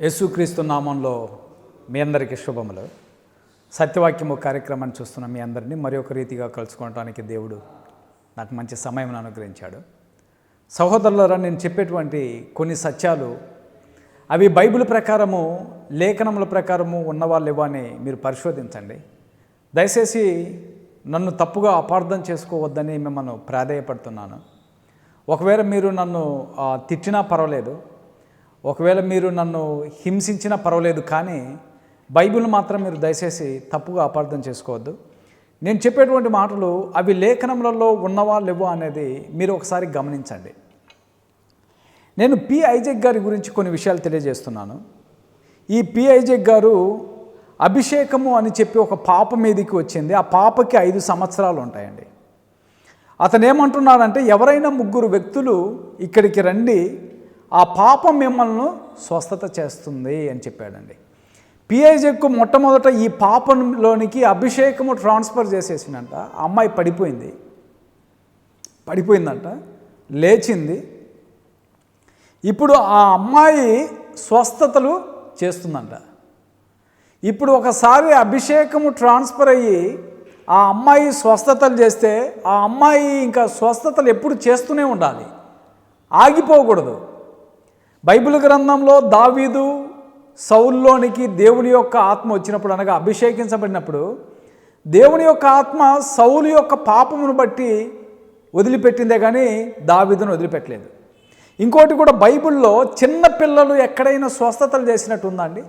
యేసుక్రీస్తు నామంలో మీ అందరికీ శుభములు. సత్యవాక్యము కార్యక్రమాన్ని చూస్తున్న మీ అందరినీ మరొక రీతిగా కలుసుకోవడానికి దేవుడు నాకు మంచి సమయం అనుగ్రహించాడు. సహోదరులరా నేను చెప్పేటువంటి కొన్ని సత్యాలు అవి బైబిల్ ప్రకారము లేఖనముల ప్రకారము ఉన్నవాళ్ళు ఇవ్వని మీరు పరిశోధించండి. దయచేసి నన్ను తప్పుగా అపార్థం చేసుకోవద్దని మిమ్మల్ని ప్రాధేయపడుతున్నాను. ఒకవేళ మీరు నన్ను తిట్టినా పర్వాలేదు. ఒకవేళ మీరు నన్ను హింసించినా పర్వాలేదు కానీ బైబిల్ మాత్రం మీరు దయచేసి తప్పుగా అపార్థం చేసుకోవద్దు. నేను చెప్పేటువంటి మాటలు అవి లేఖనములలో ఉన్నవా లేవో అనేది మీరు ఒకసారి గమనించండి. నేను పి. ఐజక్ గారి గురించి కొన్ని విషయాలు తెలియజేస్తున్నాను. ఈ పి. ఐజక్ గారు అభిషేకము అని చెప్పి ఒక పాప మీదకి వచ్చింది. ఆ పాపకి ఐదు సంవత్సరాలు ఉంటాయండి. అతను ఏమంటున్నాడంటే ఎవరైనా ముగ్గురు వ్యక్తులు ఇక్కడికి రండి ఆ పాపం మిమ్మల్ని స్వస్థత చేస్తుంది అని చెప్పాడండి. పిఐజెక్కు మొట్టమొదట ఈ పాపంలోనికి అభిషేకము ట్రాన్స్ఫర్ చేసేసిందంట. అమ్మాయి పడిపోయింది. పడిపోయిందంట. లేచింది. ఇప్పుడు ఆ అమ్మాయి స్వస్థతలు చేస్తుందంట. ఇప్పుడు ఒకసారి అభిషేకము ట్రాన్స్ఫర్ అయ్యి ఆ అమ్మాయి స్వస్థతలు చేస్తే ఆ అమ్మాయి ఇంకా స్వస్థతలు ఎప్పుడు చేస్తూనే ఉండాలి. ఆగిపోకూడదు. బైబిల్ గ్రంథంలో దావీదు సౌల్లోనికి దేవుని యొక్క ఆత్మ వచ్చినప్పుడు అనగా అభిషేకించబడినప్పుడు దేవుని యొక్క ఆత్మ సౌలు యొక్క పాపమును బట్టి వదిలిపెట్టిందే కానీ దావీదును వదిలిపెట్టలేదు. ఇంకోటి కూడా బైబిల్లో చిన్నపిల్లలు ఎక్కడైనా స్వస్థతలు చేసినట్టు ఉందా అండి?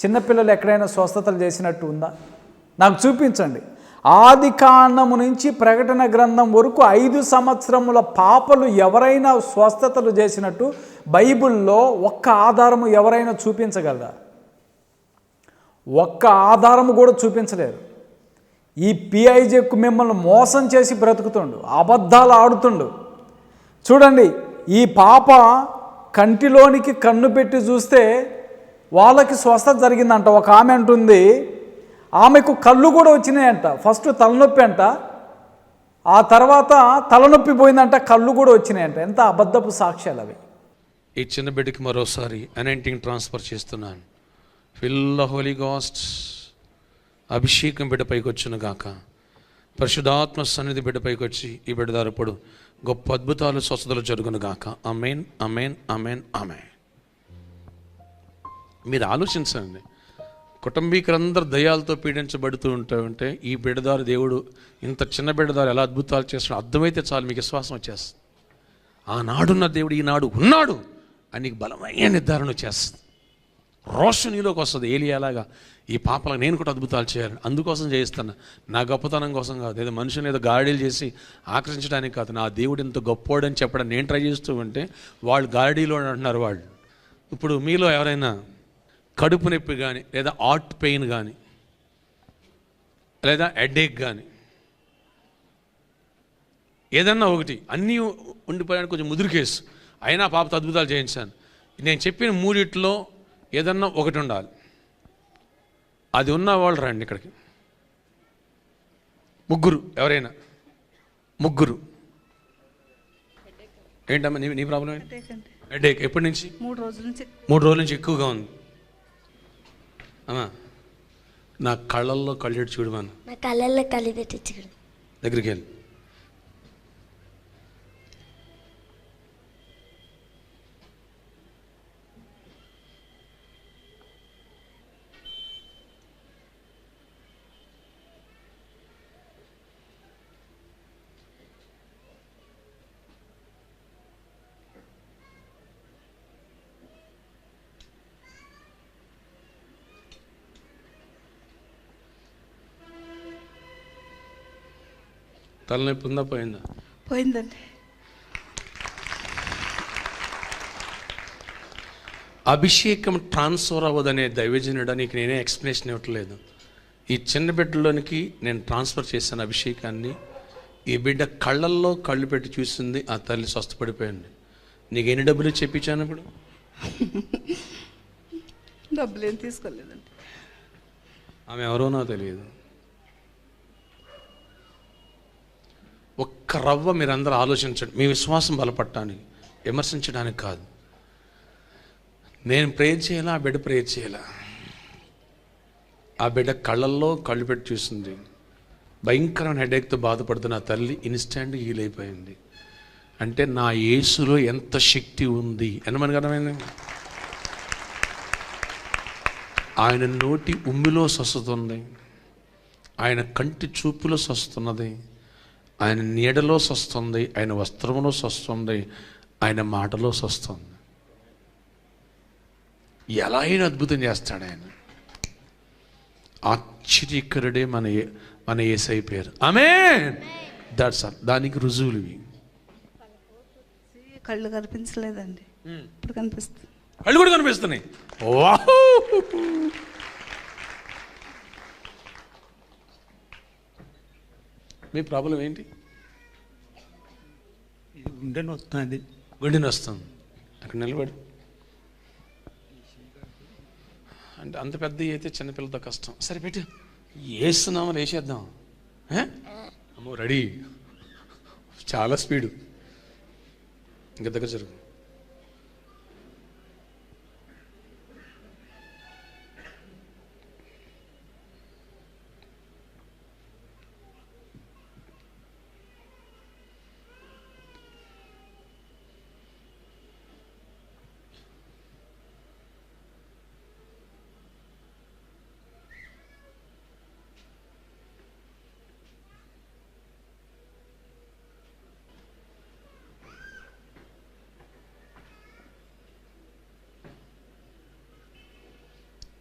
చిన్నపిల్లలు ఎక్కడైనా స్వస్థతలు చేసినట్టు ఉందా? నాకు చూపించండి. ఆది కాండము నుంచి ప్రకటన గ్రంథం వరకు ఐదు సంవత్సరముల పాపలు ఎవరైనా స్వస్థతలు చేసినట్టు బైబిల్లో ఒక్క ఆధారము ఎవరైనా చూపించగలరా? ఒక్క ఆధారము కూడా చూపించలేరు. ఈ పిఐజెక్ మిమ్మల్ని మోసం చేసి బ్రతుకుతుండు అబద్ధాలు ఆడుతుండు. చూడండి ఈ పాప కంటిలోనికి కన్ను పెట్టి చూస్తే వాళ్ళకి స్వస్థత జరిగిందంట. ఒక ఆమె అంటుంది ఆమెకు కళ్ళు కూడా వచ్చినాయంట. ఫస్ట్ తలనొప్పి అంట. ఆ తర్వాత తలనొప్పి పోయిందంట కళ్ళు కూడా వచ్చినాయంట. ఎంత అబద్ధపు సాక్ష్యాలు అవి. ఈ చిన్న బిడ్డకి మరోసారి అనెంటింగ్ ట్రాన్స్ఫర్ చేస్తున్నాను. Fill Holy Ghost. అభిషేకం బిడ్డ పైకి వచ్చిన గాక. పరిశుధాత్మ సన్నిధి బిడ్డ పైకి వచ్చి ఈ బిడ్డ దారప్పుడు గొప్ప అద్భుతాలు స్వస్థతలు జరుగును గాక. అమెన్ అమెన్ అమెన్ అమే మీరు ఆలోచించండి. కుటుంబీకులందరూ దయాలతో పీడించబడుతూ ఉంటే ఈ బిడ్డదారు దేవుడు ఇంత చిన్న బిడ్డదారు ఎలా అద్భుతాలు చేస్తున్నా అర్థమైతే చాలు మీకు విశ్వాసం వచ్చేస్తుంది. ఆనాడున్న దేవుడు ఈనాడు ఉన్నాడు అని నీకు బలమైన నిర్ధారణ వచ్చేస్తుంది. రోషం నీలోకి వస్తుంది. ఏలియాలాగా ఈ పాపలకు నేను కూడా అద్భుతాలు చేయాలి. అందుకోసం చేయిస్తాను నా గొప్పతనం కోసం కాదు. ఏదో మనుషుని ఏదో గాడీలు చేసి ఆకర్షించడానికి కాదు. నా దేవుడు ఎంత గొప్పోడని చెప్పడం నేను ట్రై చేస్తూ ఉంటే వాళ్ళు గాడీలో అంటున్నారు వాళ్ళు. ఇప్పుడు మీలో ఎవరైనా కడుపు నొప్పి కానీ లేదా ఆర్ట్ పెయిన్ కానీ లేదా హెడేక్ కానీ ఏదన్నా ఒకటి అన్నీ ఉండిపోయానికి కొంచెం ముదురు కేసు. అయినా పాపతో అద్భుతాలు చేయించాను. నేను చెప్పిన మూడిట్లో ఏదన్నా ఒకటి ఉండాలి. అది ఉన్న వాళ్ళు రండి ఇక్కడికి. ముగ్గురు ఎవరైనా? ముగ్గురు. ఏంటమ్మా నీ నీ ప్రాబ్లం ఏంటి? హెడేక్ ఎప్పటి నుంచి? మూడు రోజుల నుంచి. మూడు రోజుల నుంచి ఎక్కువగా ఉంది. అమ్మా నా కళ్ళల్లో కళ్ళెడు చూడమను నా కళ్ళల్లో కళ్ళు తెట్టించుకుడు దగ్గరికి వెళ్ళి. తలనొప్పి ఉందా? పోయిందా? పోయిందండి. అభిషేకం ట్రాన్స్ఫర్ అవ్వదనే దైవజనుడు నీకు నేనే ఎక్స్ప్లెనేషన్ ఇవ్వట్లేదు. ఈ చిన్న బిడ్డలోనికి నేను ట్రాన్స్ఫర్ చేశాను అభిషేకాన్ని. ఈ బిడ్డ కళ్ళల్లో కళ్ళు పెట్టి చూసింది ఆ తల్లి స్వస్థపడిపోయింది. నీకు ఎన్ని డబ్బులు చెప్పించాను ఇప్పుడు? డబ్బులు ఏం తీసుకోలేదండి. ఆమె ఎవరో నాకు తెలియదు. ఒక్క రవ్వ మీరందరూ ఆలోచించండి. మీ విశ్వాసం బలపడటానికి విమర్శించడానికి కాదు. నేను ప్రేయర్ చేయాలా? ఆ బిడ్డ ప్రేయర్ చేయాలా? ఆ బిడ్డ కళ్ళల్లో కళ్ళు పెట్టి చూసింది. భయంకరమైన హెడేక్తో బాధపడుతున్న తల్లి ఇన్స్టాంట్ హీల్ అయిపోయింది. అంటే నా యేసులో ఎంత శక్తి ఉంది? అని మనకు అర్థమైంది? ఆయన నోటి ఉమ్మిలో స్వస్థతుంది ఆయన కంటి చూపులో స్వస్తున్నది ఆయన నీడలో స్వస్తుంది ఆయన వస్త్రములో స్వస్తుంది ఆయన మాటలో స్వస్తుంది ఎలా అయినా అద్భుతం చేస్తాడు ఆయన. ఆశ్చర్యకరుడే మన మన ఏసై పేరు. ఆమె దాట్స్ ఆల్ దానికి రుజువులు ఇవి. కళ్ళు కనిపించలేదండి. ఇప్పుడు కనిపిస్తుంది. కళ్ళు కూడా కనిపిస్తున్నాయి. వాహూ! మీ ప్రాబ్లం ఏంటి? ఇది గుండె వస్తుంది. గుండెని వస్తుంది. అక్కడ నిలబడి. అంటే అంత పెద్ద అయితే చిన్నపిల్లతో కష్టం. సరే పెట్టు. వేస్తున్నామని వేసేద్దాం? అమ్మో రెడీ. చాలా స్పీడు. ఇంకా దగ్గర జరుగు.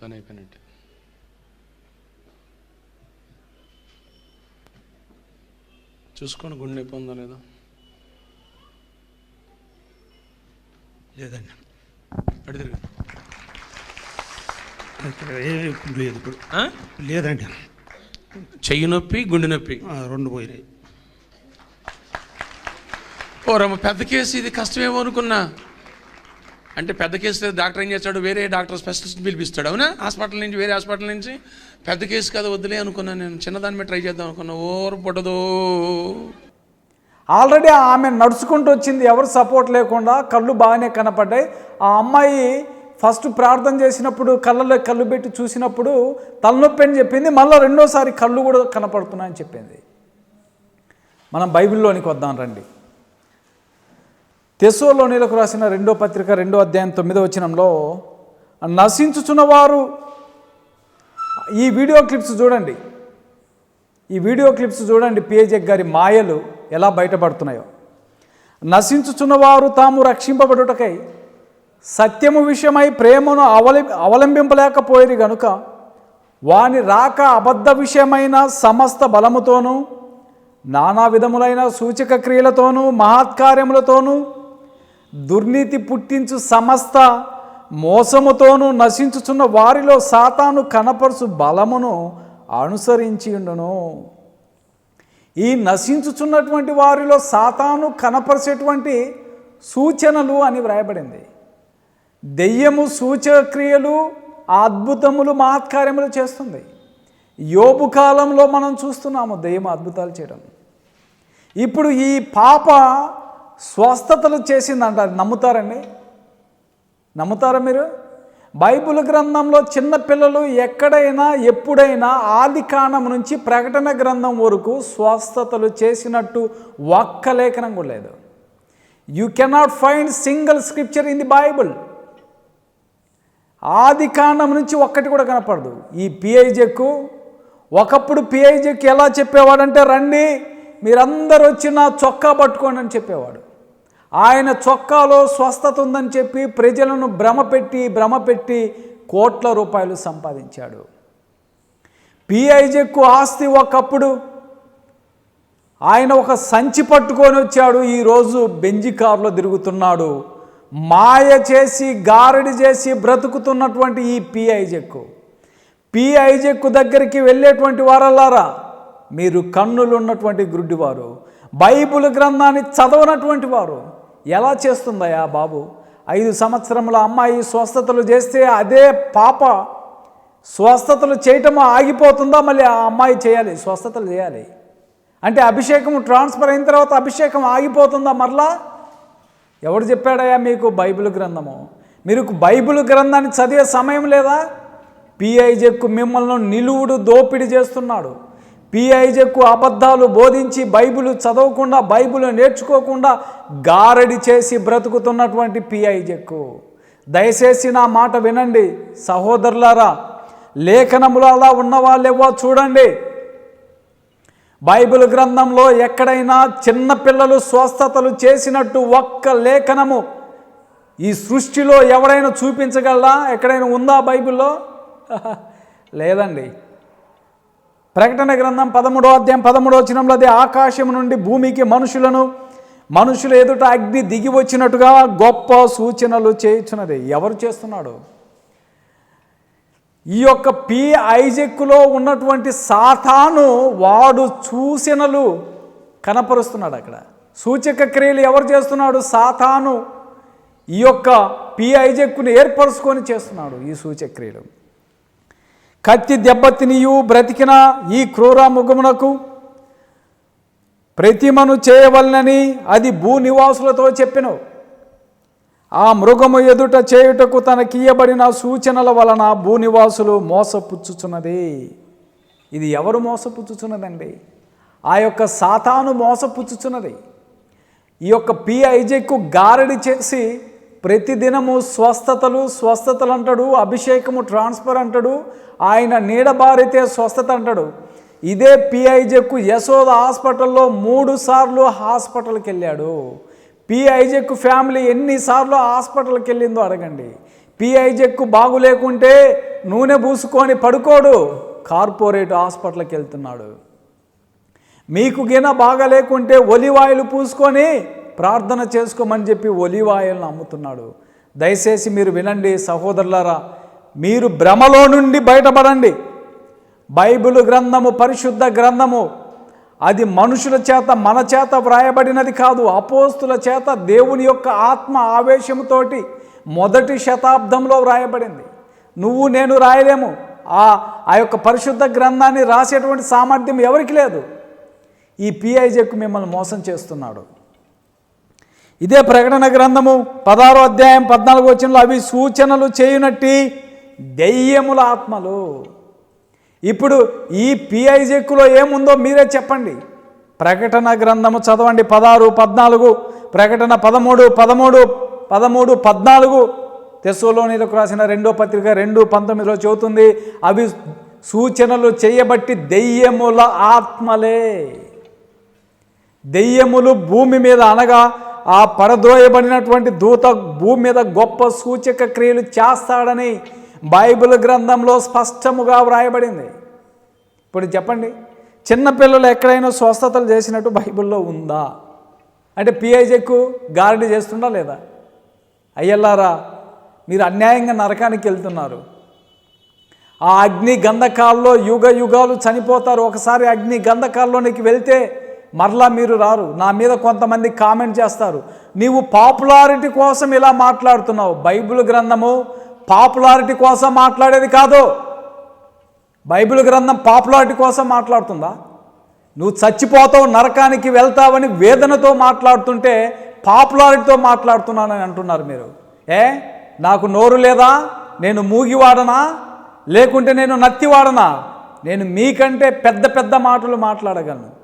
పని అయిపోయినట్టు చూసుకోండి గుండె నొప్పి ఉందా లేదా? లేదండి. లేదు ఇప్పుడు? లేదండి. చెయ్యి నొప్పి గుండె నొప్పి? రెండు పోయినాయి. ఓ రమ్మ పెద్ద కేసు ఇది కష్టమేమో అనుకున్నా. అంటే పెద్ద కేసు డాక్టర్ ఏం చేస్తాడు? వేరే డాక్టర్ స్పెషలిస్ట్ పిలిపిస్తాడు. అవునా? హాస్పిటల్ నుంచి వేరే హాస్పిటల్ నుంచి? పెద్ద కేసు కదా వద్దులే అనుకున్నాను నేను. చిన్నదాని మీద ట్రై చేద్దాం అనుకున్నా. ఓరు పుట్టదు. ఆల్రెడీ ఆమె నడుచుకుంటూ వచ్చింది. ఎవరు సపోర్ట్ లేకుండా కళ్ళు బాగానే కనపడ్డాయి. ఆ అమ్మాయి ఫస్ట్ ప్రార్థన చేసినప్పుడు కళ్ళలో కళ్ళు పెట్టి చూసినప్పుడు తలనొప్పి అని చెప్పింది. మళ్ళీ రెండోసారి కళ్ళు కూడా కనపడుతున్నాయని చెప్పింది. మనం బైబిల్లోనికి వద్దాం రండి. తెస్సోలోనిలకు రాసిన రెండో పత్రిక రెండో అధ్యాయం తొమ్మిదో వచనంలో నశించుచున్నవారు. ఈ వీడియో క్లిప్స్ చూడండి. ఈ వీడియో క్లిప్స్ చూడండి పిఏజెక్ గారి మాయలు ఎలా బయటపడుతున్నాయో. నశించుచున్నవారు తాము రక్షింపబడుటకై సత్యము విషయమై ప్రేమను అవలి అవలంబింపలేకపోయేది గనుక వాని రాక అబద్ధ విషయమైన సమస్త బలముతోనూ నానా విధములైన సూచక క్రియలతోనూ మహత్కార్యములతోనూ దుర్నీతి పుట్టించు సమస్త మోసముతోనూ నశించుచున్న వారిలో సాతాను కనపరుచు బలమును అనుసరించిండును ఈ నశించుచున్నటువంటి వారిలో సాతాను కనపరిచేటువంటి సూచనలు అని వ్రాయబడింది. దెయ్యము సూచక్రియలు అద్భుతములు మహత్కార్యములు చేస్తుంది. యోబు కాలంలో మనం చూస్తున్నాము దెయ్యం అద్భుతాలు చేయడం. ఇప్పుడు ఈ పాప స్వస్థతలు చేసిందంట. అది నమ్ముతారండి? నమ్ముతారా మీరు? బైబిల్ గ్రంథంలో చిన్న పిల్లలు ఎక్కడైనా ఎప్పుడైనా ఆది కాండం నుంచి ప్రకటన గ్రంథం వరకు స్వస్థతలు చేసినట్టు ఒక్క లేఖనం కూడా లేదు. You cannot find single scripture in the Bible ఆది కాండం నుంచి ఒక్కటి కూడా కనపడదు. ఈ పిఐజెక్కు ఒకప్పుడు పిఐజెక్ ఎలా చెప్పేవాడంటే రండి మీరందరూ వచ్చి నా చొక్కా పట్టుకోండి అని చెప్పేవాడు. ఆయన చొక్కాలో స్వస్థత ఉందని చెప్పి ప్రజలను భ్రమపెట్టి భ్రమపెట్టి కోట్ల రూపాయలు సంపాదించాడు. పిఐజెక్కు ఆస్తి ఒకప్పుడు ఆయన ఒక సంచి పట్టుకొని వచ్చాడు. ఈరోజు బెంజి కారులో తిరుగుతున్నాడు. మాయ చేసి గారడి చేసి బ్రతుకుతున్నటువంటి ఈ పిఐజెక్కు పిఐజెక్కు దగ్గరికి వెళ్ళేటువంటి వారల్లారా మీరు కన్నులు ఉన్నటువంటి గుడ్డివారు. బైబిల్ గ్రంథాన్ని చదవనటువంటి వారు. ఎలా చేస్తుందయ్యా బాబు? ఐదు సంవత్సరముల అమ్మాయి స్వస్థతలు చేస్తే అదే పాప స్వస్థతలు చేయటం ఆగిపోతుందా? మళ్ళీ ఆ అమ్మాయి చేయాలి స్వస్థతలు చేయాలి. అంటే అభిషేకం ట్రాన్స్ఫర్ అయిన తర్వాత అభిషేకం ఆగిపోతుందా మరలా? ఎవడు చెప్పాడయ్యా మీకు బైబిల్ గ్రంథము? మీరు బైబిల్ గ్రంథాన్ని చదివే సమయం లేదా? పిఐజెక్కు మిమ్మల్ని నిలువుడు దోపిడీ చేస్తున్నాడు. పిఐజెక్కు అబద్ధాలు బోధించి బైబిల్ చదవకుండా బైబిల్ నేర్చుకోకుండా గారడి చేసి బ్రతుకుతున్నటువంటి పిఐజెక్కు దయచేసి నా మాట వినండి సహోదరులారా. లేఖనములు ఉన్న ఉన్నవాళ్ళెవో చూడండి. బైబిల్ గ్రంథంలో ఎక్కడైనా చిన్నపిల్లలు స్వస్థతలు చేసినట్టు ఒక్క లేఖనము ఈ సృష్టిలో ఎవరైనా చూపించగలరా ఎక్కడైనా ఉందా బైబిల్లో? లేదండి. ప్రకటన గ్రంథం పదమూడో అధ్యాయం పదమూడో వచనంలో అది ఆకాశం నుండి భూమికి మనుషులను మనుషుల ఎదుట అగ్ని దిగి వచ్చినట్టుగా గొప్ప సూచనలు చేయుచున్నది. ఎవరు చేస్తున్నాడు? ఈ యొక్క పి. ఐజెక్లో ఉన్నటువంటి సాతాను వాడు సూచనలు కనపరుస్తున్నాడు అక్కడ. సూచక క్రియలు ఎవరు చేస్తున్నాడు? సాతాను ఈ యొక్క పి. ఐజెక్ను ఏర్పరుచుకొని చేస్తున్నాడు ఈ సూచక క్రియలు. కత్తి దెబ్బతినియు బ్రతికిన ఈ క్రూర ముఖమునకు ప్రతిమను చేయవలనని అది భూనివాసులతో చెప్పిన. ఆ మృగము ఎదుట చేయుటకు తనకియ్యబడిన సూచనల వలన భూనివాసులు మోసపుచ్చుచున్నది. ఇది ఎవరు మోసపుచ్చుచున్నదండి? ఆ యొక్క సాతాను మోసపుచ్చుచున్నది. ఈ యొక్క పి గారడి చేసి ప్రతిదినము స్వస్థతలు స్వస్థతలు అంటాడు అభిషేకము ట్రాన్స్ఫర్ అంటాడు ఆయన నీడబారితే స్వస్థత అంటాడు. ఇదే పిఐజెక్కు యశోద హాస్పిటల్లో మూడు సార్లు హాస్పిటల్కి వెళ్ళాడు పిఐజెక్కు ఫ్యామిలీ ఎన్నిసార్లు హాస్పిటల్కి వెళ్ళిందో అడగండి. పిఐజెక్కు బాగులేకుంటే నూనె పూసుకొని పడుకోడు. కార్పొరేట్ హాస్పిటల్కి వెళ్తున్నాడు మీకు గిన బాగా లేకుంటే ఒలివాయిలు పూసుకొని ప్రార్థన చేసుకోమని చెప్పి ఒలివాయిల్ని అమ్ముతున్నాడు. దయచేసి మీరు వినండి సహోదరులారా మీరు భ్రమలో నుండి బయటపడండి. బైబిల్ గ్రంథము పరిశుద్ధ గ్రంథము అది మనుషుల చేత మన చేత వ్రాయబడినది కాదు. అపోస్తుల చేత దేవుని యొక్క ఆత్మ ఆవేశముతోటి మొదటి శతాబ్దంలో వ్రాయబడింది. నువ్వు నేను రాయలేము. ఆ ఆ యొక్క పరిశుద్ధ గ్రంథాన్ని రాసేటువంటి సామర్థ్యం ఎవరికి లేదు. ఈ పిఐజెక్ మిమ్మల్ని మోసం చేస్తున్నాడు. ఇదే ప్రకటన గ్రంథము పదహారో అధ్యాయం పద్నాలుగు వచ్చినలో అవి సూచనలు చేయునట్టి దెయ్యముల ఆత్మలు. ఇప్పుడు ఈ పిఐజెక్కులో ఏముందో మీరే చెప్పండి. ప్రకటన గ్రంథము చదవండి. పదహారు పద్నాలుగు ప్రకటన పదమూడు పదమూడు పదమూడు పద్నాలుగు. తెస్సులోనిలకు రాసిన రెండో పత్రిక రెండు పంతొమ్మిదిలో చెబుతుంది అవి సూచనలు చేయబట్టి దెయ్యముల ఆత్మలే. దెయ్యములు భూమి మీద అనగా ఆ పరద్రోయబడినటువంటి దూత భూమి మీద గొప్ప సూచక క్రియలు చేస్తాడని బైబిల్ గ్రంథంలో స్పష్టముగా వ్రాయబడింది. ఇప్పుడు చెప్పండి చిన్నపిల్లలు ఎక్కడైనా స్వస్థతలు చేసినట్టు బైబిల్లో ఉందా? అంటే పిఐజెక్కు గారడి చేస్తుండా లేదా? అయ్యల్లారా మీరు అన్యాయంగా నరకానికి వెళ్తున్నారు. ఆ అగ్ని గంధకాల్లో యుగ యుగాలు చనిపోతారు. ఒకసారి అగ్ని గంధకాల్లోనికి వెళ్తే మరలా మీరు రారు. నా మీద కొంతమంది కామెంట్ చేస్తారు. నీవు పాపులారిటీ కోసం ఇలా మాట్లాడుతున్నావు. బైబిల్ గ్రంథము పాపులారిటీ కోసం మాట్లాడేది కాదు. బైబిల్ గ్రంథం పాపులారిటీ కోసం మాట్లాడుతుందా? నువ్వు చచ్చిపోతావు నరకానికి వెళ్తావని వేదనతో మాట్లాడుతుంటే పాపులారిటీతో మాట్లాడుతున్నానని అంటున్నారు మీరు. ఏ? నాకు నోరు లేదా? నేను మూగివాడనా? లేకుంటే నేను నత్తివాడనా? నేను మీకంటే పెద్ద పెద్ద మాటలు మాట్లాడగలను.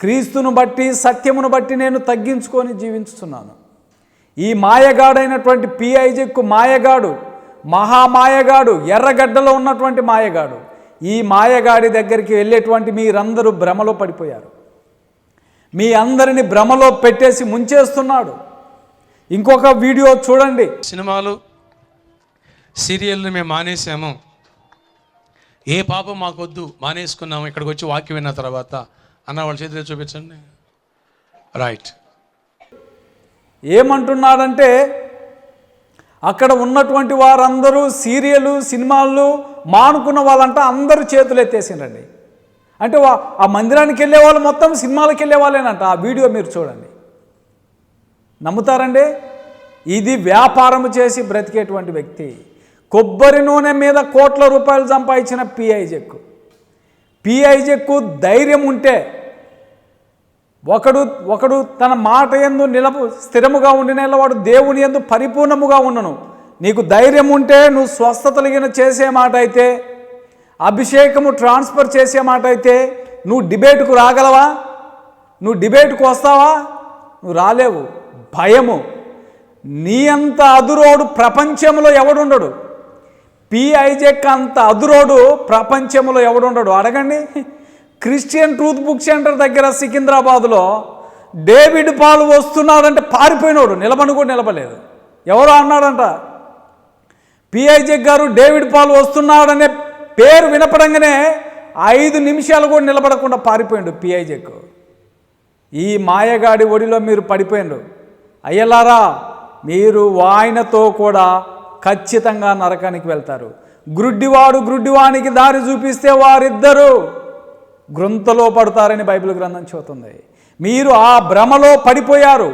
క్రీస్తును బట్టి సత్యమును బట్టి నేను తగ్గించుకొని జీవించుతున్నాను. ఈ మాయగాడైనటువంటి పిఐజెక్కు మాయగాడు మహామాయగాడు ఎర్రగడ్డలో ఉన్నటువంటి మాయగాడు ఈ మాయగాడి దగ్గరికి వెళ్ళేటువంటి మీరందరూ భ్రమలో పడిపోయారు. మీ అందరిని భ్రమలో పెట్టేసి ముంచేస్తున్నాడు. ఇంకొక వీడియో చూడండి. సినిమాలు సీరియల్ని మేము మానేసాము. ఏ పాపం మాకొద్దు మానేసుకున్నాము ఇక్కడికి వచ్చి వాక్యం విన్న తర్వాత. అన్న వాళ్ళ చేతిలో చూపించండి. రైట్ ఏమంటున్నాడంటే అక్కడ ఉన్నటువంటి వారందరూ సీరియలు సినిమాలు మానుకున్న వాళ్ళంట అందరూ చేతులు ఎత్తేసిండండి అంటే ఆ మందిరానికి వెళ్ళే వాళ్ళు మొత్తం సినిమాలకు వెళ్ళే వాళ్ళేనంట. ఆ వీడియో మీరు చూడండి. నమ్ముతారండి? ఇది వ్యాపారం చేసి బ్రతికేటువంటి వ్యక్తి. కొబ్బరి నూనె మీద కోట్ల రూపాయలు సంపాదించిన పిఐజెక్కు పిఐజెక్కు ధైర్యం ఉంటే ఒకడు ఒకడు తన మాట ఎందు నిలపు స్థిరముగా ఉండిన వాడు దేవుని ఎందు పరిపూర్ణముగా ఉండను నీకు ధైర్యం ఉంటే నువ్వు స్వస్థతలిగిన చేసే మాట అయితే అభిషేకము ట్రాన్స్ఫర్ చేసే మాట అయితే నువ్వు డిబేట్కు రాగలవా? నువ్వు డిబేట్కు వస్తావా? నువ్వు రాలేవు. భయము. నీ అంత అదురోడు ప్రపంచంలో ఎవడుండడు? పిఐజెక్ అంత అదురోడు ప్రపంచంలో ఎవడుండడు? అడగండి. క్రిస్టియన్ ట్రూత్ బుక్ సెంటర్ దగ్గర సికింద్రాబాద్లో డేవిడ్ పాల్ వస్తున్నాడంటే పారిపోయినాడు నిలబడి కూడా నిలబలేదు ఎవరో అన్నాడంట పిఐజెక్ గారు డేవిడ్ పాల్ వస్తున్నాడనే పేరు వినపడంగానే ఐదు నిమిషాలు కూడా నిలబడకుండా పారిపోయిండు పిఐజెక్. ఈ మాయగాడి ఒడిలో మీరు పడిపోయిండు. అయ్యలారా మీరు ఆయనతో కూడా ఖచ్చితంగా నరకానికి వెళ్తారు. గ్రుడ్డివాడు గ్రుడ్డివానికి దారి చూపిస్తే వారిద్దరూ గ్రంథలో పడతారని బైబిల్ గ్రంథం చెబుతుంది. మీరు ఆ భ్రమలో పడిపోయారు.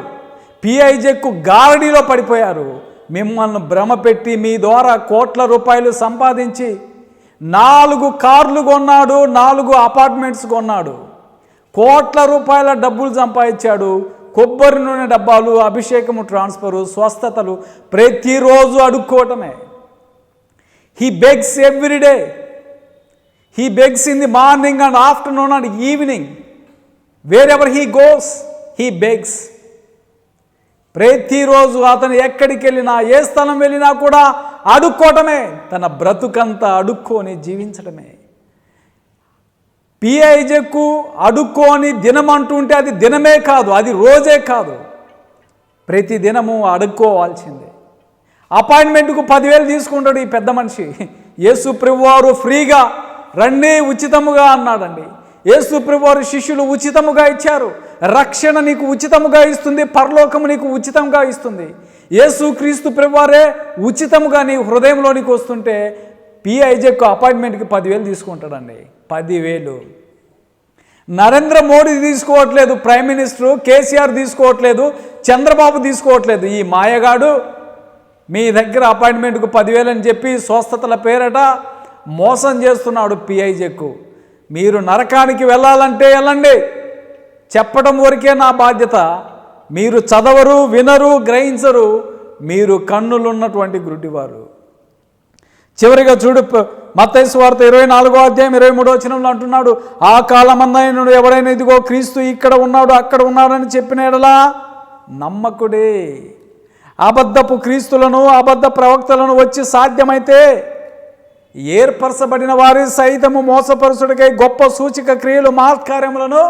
పిఐజెక్కు గారడీలో పడిపోయారు. మిమ్మల్ని భ్రమ పెట్టి మీ ద్వారా కోట్ల రూపాయలు సంపాదించి నాలుగు కార్లు కొన్నాడు నాలుగు అపార్ట్మెంట్స్ కొన్నాడు. కోట్ల రూపాయల డబ్బులు సంపాదించాడు. కొబ్బరి నూనె డబ్బాలు అభిషేకము ట్రాన్స్ఫరు స్వస్థతలు ప్రతిరోజు అడుక్కోవటమే. He begs everyday he begs in the morning and afternoon and evening wherever he goes he begs ప్రతిరోజు అతను ఎక్కడికి వెళ్ళినా ఏ స్థలం వెళ్ళినా కూడా అడుక్కోవటమే తన బ్రతుకంతా అడుక్కొని జీవించటమే. పిఐజెక్కు అడుక్కొని దినం అంటుంటే అది దినమే కాదు అది రోజే కాదు. ప్రతి దినము అడుక్కోవాల్సిందే. అపాయింట్మెంట్కు పదివేలు తీసుకుంటాడు ఈ పెద్ద మనిషి. యేసు ప్రభువారు ఫ్రీగా రండి ఉచితముగా అన్నాడండి. యేసుప్రభువారు శిష్యులు ఉచితముగా ఇచ్చారు. రక్షణ నీకు ఉచితముగా ఇస్తుంది పరలోకము నీకు ఉచితంగా ఇస్తుంది. యేసు క్రీస్తు ప్రభువారే ఉచితముగా నీ హృదయంలోనికి వస్తుంటే పిఐజెక్ అపాయింట్మెంట్కి పదివేలు తీసుకుంటాడండి. పదివేలు. నరేంద్ర మోడీ తీసుకోవట్లేదు ప్రైమ్ మినిస్టర్ కేసీఆర్ తీసుకోవట్లేదు చంద్రబాబు తీసుకోవట్లేదు. ఈ మాయగాడు మీ దగ్గర అపాయింట్మెంట్కు పదివేలు అని చెప్పి స్వస్థతల పేరట మోసం చేస్తున్నాడు పిఐజెక్కు మీరు నరకానికి వెళ్ళాలంటే వెళ్ళండి. చెప్పడం వరకే నా బాధ్యత. మీరు చదవరు వినరు గ్రహించరు. మీరు కన్నులున్నటువంటి గురుడివారు చివరిగా చూడు మత్తైసు వార్త ఇరవై నాలుగో అధ్యాయం ఇరవై మూడో వచనంలో అంటున్నాడు ఆ కాలమందైన ఎవడైనా ఇదిగో క్రీస్తు ఇక్కడ ఉన్నాడు అక్కడ ఉన్నాడని చెప్పిన ఎడలా నమ్మకుడే. అబద్ధపు క్రీస్తులను అబద్ధ ప్రవక్తలను వచ్చి సాధ్యమైతే ఏర్పరచబడిన వారి సైతము మోసపరుచుడికై గొప్ప సూచిక క్రియలు మహత్కార్యములను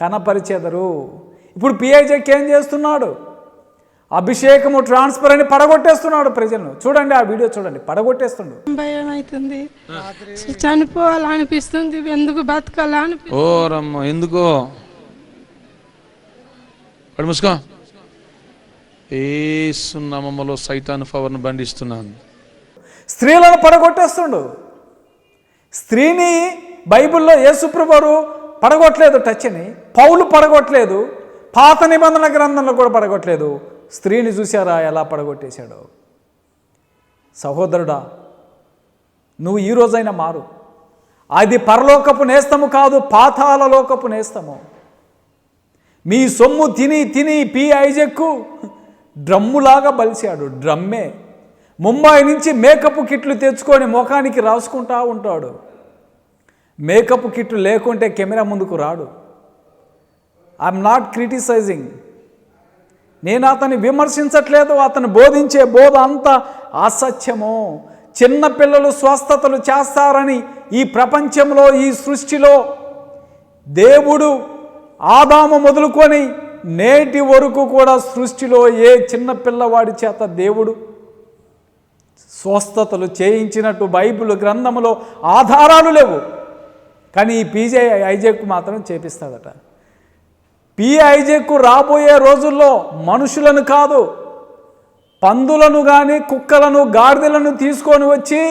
కనపరిచెదరు. ఇప్పుడు పిఐజెక్ ఏం చేస్తున్నాడు? అభిషేకము ట్రాన్స్ఫర్ అని పడగొట్టేస్తున్నాడు ప్రజలను. చూడండి ఆ వీడియో చూడండి పడగొట్టేస్తుండు. భయం అవుతుంది చనిపోవాలనిపిస్తుంది ఎందుకు బతకాలా అనిపి ఓ రమ్మ ఎందుకో? ముసుకో. ఏసునామములో సైతాన్ పవర్ను బండిస్తున్నాను స్త్రీలను పడగొట్టేస్తుండు. స్త్రీని బైబిల్లో యేసుప్రభువారు పడగొట్టలేదు టచ్ని. పౌలు పడగొట్టలేదు పాత నిబంధన గ్రంథంలో కూడా పడగొట్టలేదు. స్త్రీని చూసారా ఎలా పడగొట్టేశాడు? సహోదరుడా నువ్వు ఈ రోజైనా మారు. అది పరలోకపు నేస్తము కాదు పాతాల లోకపు నేస్తము. మీ సొమ్ము తిని తిని పి ఐజెక్కు. డ్రమ్ములాగా బలిశాడు డ్రమ్మే. ముంబై నుంచి మేకప్ కిట్లు తెచ్చుకొని ముఖానికి రాసుకుంటా ఉంటాడు. మేకప్ కిట్లు లేకుంటే కెమెరా ముందుకు రాడు. ఐఎమ్ నాట్ క్రిటిసైజింగ్ నేను అతన్ని విమర్శించట్లేదు అతను బోధించే బోధ అంతా అసత్యము. చిన్నపిల్లలు స్వస్థతలు చేస్తారని ఈ ప్రపంచంలో ఈ సృష్టిలో దేవుడు ఆదాము మొదలుకొని నేటి వరకు కూడా సృష్టిలో ఏ చిన్నపిల్లవాడి చేత దేవుడు స్వస్థతలు చేయించినట్టు బైబిల్ గ్రంథంలో ఆధారాలు లేవు. కానీ ఈ పీజే ఐజెక్ మాత్రం చేపిస్తాడట. పి ఐజెక్ రాబోయే రోజుల్లో మనుషులను కాదు పందులను కానీ కుక్కలను గాడిదలను తీసుకొని వచ్చి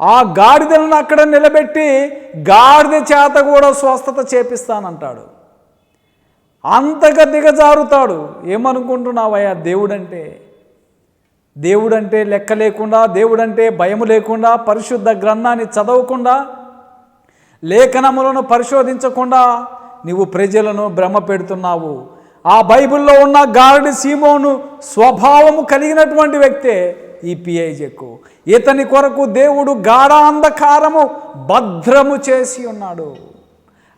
ఆ గాడిదలను అక్కడ నిలబెట్టి గాడిద చేత కూడా స్వస్థత చేపిస్తానంటాడు. అంతగా దిగజారుతాడు. ఏమనుకుంటున్నావయ్యా దేవుడంటే? దేవుడంటే లెక్క లేకుండా దేవుడంటే భయం లేకుండా పరిశుద్ధ గ్రంథాన్ని చదవకుండా లేఖనములను పరిశోధించకుండా నీవు ప్రజలను భ్రమ పెడుతున్నావు. ఆ బైబిల్లో ఉన్న గారడి సీమోను స్వభావము కలిగినటువంటి వ్యక్తే ఈ పిఐజెక్కు ఇతని కొరకు దేవుడు గాఢాంధకారము భద్రము చేసి ఉన్నాడు.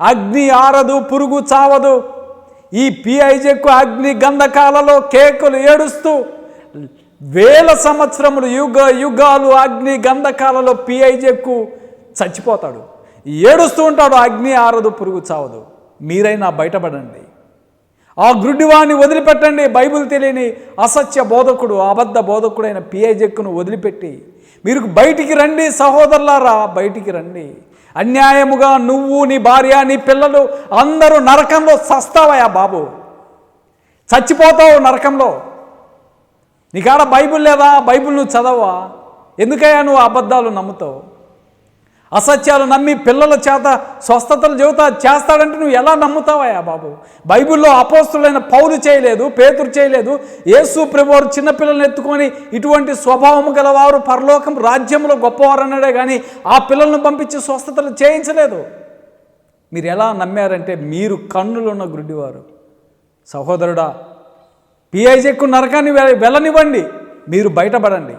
అగ్ని ఆరదు పురుగు చావదు. ఈ పిఐజెక్కు అగ్ని గంధకాలలో కేకులు ఏడుస్తూ వేల సంవత్సరములు యుగ యుగాలు అగ్ని గంధకాలలో పిఐజెక్కు చచ్చిపోతాడు. ఏడుస్తూ ఉంటాడు అగ్ని ఆరదు పురుగు చావదు. మీరైనా బయటపడండి. ఆ గ్రుడ్డివాణ్ణి వదిలిపెట్టండి. బైబిల్ తెలియని అసత్య బోధకుడు అబద్ధ బోధకుడైన పిఐజెక్కును వదిలిపెట్టి మీరు బయటికి రండి సహోదరులారా బయటికి రండి. అన్యాయముగా నువ్వు నీ భార్య నీ పిల్లలు అందరూ నరకంలో సస్తావయా బాబు. చచ్చిపోతావు నరకంలో. నీకాడ బైబిల్ లేదా బైబిల్ నువ్వు చదవా? ఎందుకయ్యా నువ్వు అబద్ధాలు నమ్ముతావు? అసత్యాలు నమ్మి పిల్లల చేత స్వస్థతలు చెబుతా చేస్తాడంటే నువ్వు ఎలా నమ్ముతావయ్యా బాబు? బైబిల్లో అపోస్తులైన పౌలు చేయలేదు పేతురు చేయలేదు. యేసు ప్రభువారు చిన్నపిల్లల్ని ఎత్తుకొని ఇటువంటి స్వభావం గలవారు పరలోకం రాజ్యంలో గొప్పవారు అన్నాడే కానీ ఆ పిల్లలను పంపించి స్వస్థతలు చేయించలేదు. మీరు ఎలా నమ్మారంటే మీరు కన్నులున్న గుడ్డివారు. సహోదరుడా పిఐజెక్కు నరకాన్ని వె- వెళ్ళనివ్వండి. మీరు బయటపడండి.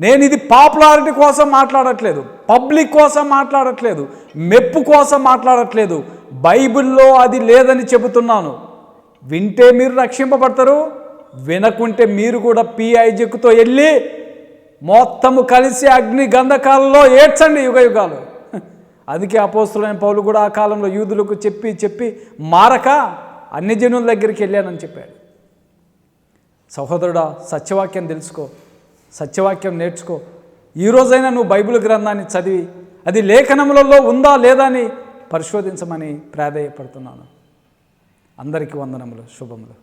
నేను ఇది పాపులారిటీ కోసం మాట్లాడట్లేదు. పబ్లిక్ కోసం మాట్లాడట్లేదు. మెప్పు కోసం మాట్లాడట్లేదు. బైబిల్లో అది లేదని చెబుతున్నాను. వింటే మీరు రక్షింపబడతారు. వినకుంటే మీరు కూడా పిఐజెక్తో వెళ్ళి మొత్తము కలిసి అగ్ని గంధకాలలో ఏడ్చండి యుగ యుగాలు. అందుకే అపోస్తులైన పౌలు కూడా ఆ కాలంలో యూదులకు చెప్పి చెప్పి మారక అన్ని జనుల దగ్గరికి వెళ్ళానని చెప్పాడు. సహోదరుడా సత్యవాక్యం తెలుసుకో సత్యవాక్యం నేర్చుకో. ఈ రోజైనా నువ్వు బైబిల్ గ్రంథాన్ని చదివి అది లేఖనములలో ఉందా లేదా అని పరిశోధించమని ప్రాధేయపడుతున్నాను. అందరికీ వందనములు శుభములు.